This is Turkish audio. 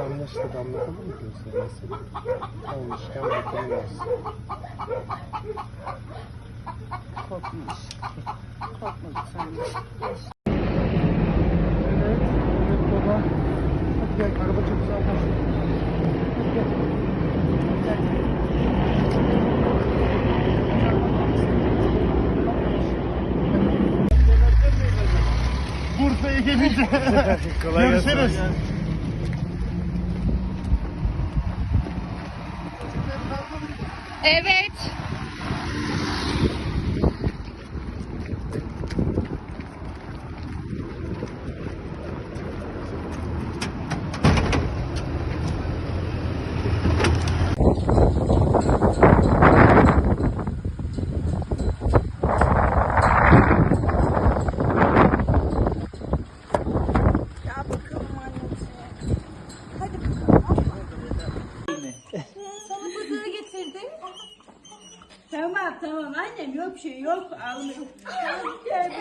Anlaştık anlatalım mı diyorsun mesela? Olmuşken bakılmaz. Korkmuş. Korkma lütfen. Evet, evet baba. Hadi gel, araba çok güzel başlıyor. Hadi gel. Gel, gel. Bursa'ya gelince görüşürüz. Evet. Tamam tamam. Annem yok şey yok. Almıyorum. Gel